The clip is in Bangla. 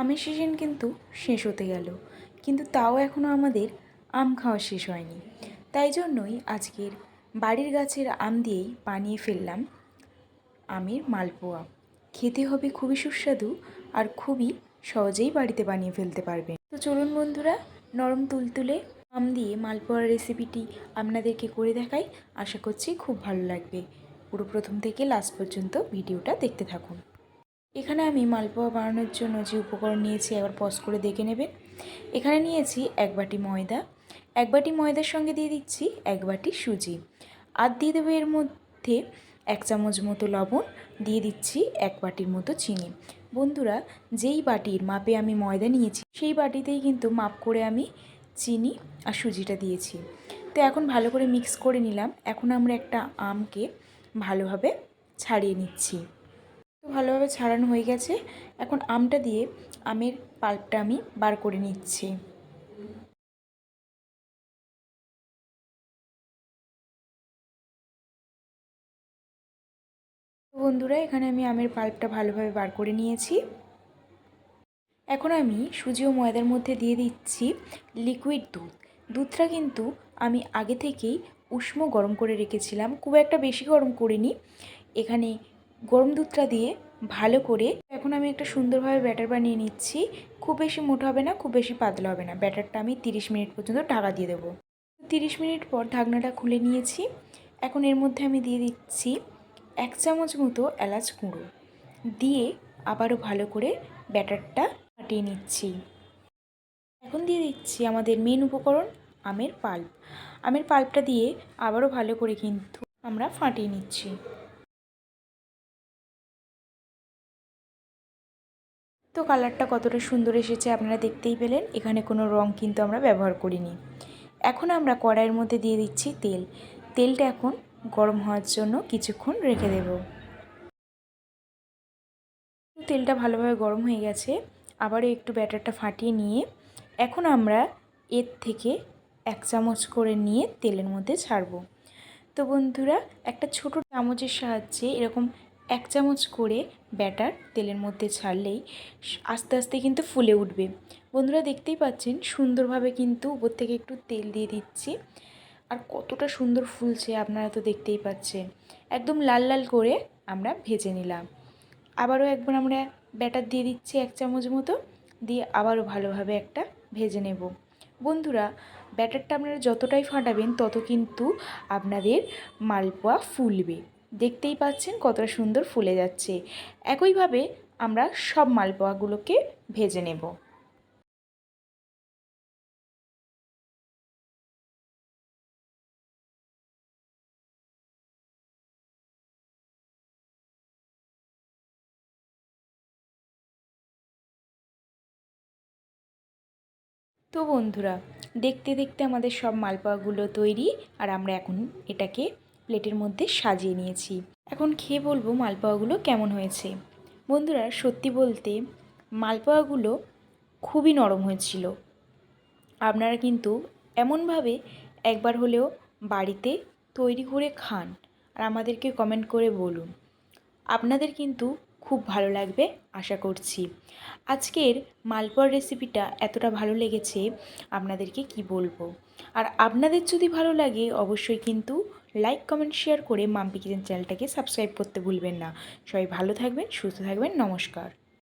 আমের সিজন কিন্তু শেষ হতে গেল, কিন্তু তাও এখনও আমাদের আম খাওয়া শেষ হয়নি। তাই জন্যই আজকের বাড়ির গাছের আম দিয়েই বানিয়ে ফেললাম আমের মালপোয়া। খেতে হবে খুবই সুস্বাদু আর খুবই সহজেই বাড়িতে বানিয়ে ফেলতে পারবেন। তো চলুন বন্ধুরা, নরম তুলতুলে আম দিয়ে মালপোয়ার রেসিপিটি আপনাদেরকে করে দেখাই। আশা করছি খুব ভালো লাগবে। পুরো প্রথম থেকে লাস্ট পর্যন্ত ভিডিওটা দেখতে থাকুন। এখানে আমি মালপোয়া বানানোর জন্য যে উপকরণ নিয়েছি, একবার পজ করে দেখে নেবেন। এখানে নিয়েছি এক বাটি ময়দা। এক বাটি ময়দার সঙ্গে দিয়ে দিচ্ছি এক বাটি সুজি। আর দিয়ে দেবো এর মধ্যে এক চামচ মতো লবণ, দিয়ে দিচ্ছি এক বাটির মতো চিনি। বন্ধুরা, যেই বাটির মাপে আমি ময়দা নিয়েছি, সেই বাটিতেই কিন্তু মাপ করে আমি চিনি আর সুজিটা দিয়েছি। তো এখন ভালো করে মিক্স করে নিলাম। এখন আমরা একটা আমকে ভালোভাবে ছাড়িয়ে নিচ্ছি। ভালোভাবে ছাড়ানো হয়ে গেছে। এখন আমটা দিয়ে আমের পাল্পটা আমি বার করে নিচ্ছি। বন্ধুরা, এখানে আমি আমের পাল্পটা ভালোভাবে বার করে নিয়েছি। এখন আমি সুজি ও ময়দার মধ্যে দিয়ে দিচ্ছি লিকুইড দুধ। দুধটা কিন্তু আমি আগে থেকেই উষ্ণ গরম করে রেখেছিলাম। খুব একটা বেশি গরম করিনি। এখানে গরম দুধটা দিয়ে ভালো করে এখন আমি একটা সুন্দরভাবে ব্যাটার বানিয়ে নিচ্ছি। খুব বেশি মোটা হবে না, খুব বেশি পাতলা হবে না। ব্যাটারটা আমি 30 মিনিট পর্যন্ত ঢাকা দিয়ে দেবো। 30 মিনিট পর ঢাকনাটা খুলে নিয়েছি। এখন এর মধ্যে আমি দিয়ে দিচ্ছি এক চামচ মতো এলাচ গুঁড়ো। দিয়ে আবারও ভালো করে ব্যাটারটা ফাটিয়ে নিচ্ছি। এখন দিয়ে দিচ্ছি আমাদের মেন উপকরণ আমের পাল্প। আমের পাল্পটা দিয়ে আবারও ভালো করে কিন্তু আমরা ফাটিয়ে নিচ্ছি। তো কালারটা কতটা সুন্দর এসেছে আপনারা দেখতেই পেলেন। এখানে কোনো রং কিন্তু আমরা ব্যবহার করিনি। এখন আমরা কড়াইয়ের মধ্যে দিয়ে দিচ্ছি তেল। তেলটা এখন গরম হওয়ার জন্য কিছুক্ষণ রেখে দেব। তেলটা ভালোভাবে গরম হয়ে গেছে। আবারও একটু ব্যাটারটা ফাটিয়ে নিয়ে এখন আমরা এর থেকে এক চামচ করে নিয়ে তেলের মধ্যে ছাড়ব। তো বন্ধুরা, একটা ছোট চামচের সাহায্যে এরকম এক চামচ করে ব্যাটার তেলের মধ্যে ছাড়লেই আস্তে আস্তে কিন্তু ফুলে উঠবে। বন্ধুরা দেখতেই পাচ্ছেন, সুন্দরভাবে কিন্তু উপর থেকে একটু তেল দিয়ে দিচ্ছি। আর কতটা সুন্দর ফুলছে আপনারা তো দেখতেই পাচ্ছেন। একদম লাল লাল করে আমরা ভেজে নিলাম। আবারও একবার আমরা ব্যাটার দিয়ে দিচ্ছি এক চামচ মতো, দিয়ে আবারও ভালোভাবে একটা ভেজে নেব। বন্ধুরা, ব্যাটারটা আপনারা যতটাই ফাটাবেন তত কিন্তু আপনাদের মালপোয়া ফুলবে। দেখতেই পাচ্ছেন কতটা সুন্দর ফুলে যাচ্ছে। একইভাবে আমরা সব মালপোয়াগুলোকে ভেজে নেব। তো বন্ধুরা, দেখতে দেখতে আমাদের সব মালপোয়াগুলো তৈরি, আর আমরা এখন এটাকে প্লেটের মধ্যে সাজিয়ে নিয়েছি। এখন খেয়ে বলব মালপোয়াগুলো কেমন হয়েছে। বন্ধুরা, সত্যি বলতে মালপোয়াগুলো খুবই নরম হয়েছিল। আপনারা কিন্তু এমনভাবে একবার হলেও বাড়িতে তৈরি করে খান আর আমাদেরকে কমেন্ট করে বলুন। আপনাদের কিন্তু খুব ভালো লাগবে আশা করছি। আজকের মালপোয়ার রেসিপিটা এতটা ভালো লেগেছে, আপনাদেরকে কি বলব? আর আপনাদের যদি ভালো লাগে, অবশ্যই কিন্তু লাইক কমেন্ট শেয়ার করে মাম্পি কিচেন চ্যানেলটাকে সাবস্ক্রাইব করতে ভুলবেন না। সবাই ভালো থাকবেন, সুস্থ থাকবেন, নমস্কার।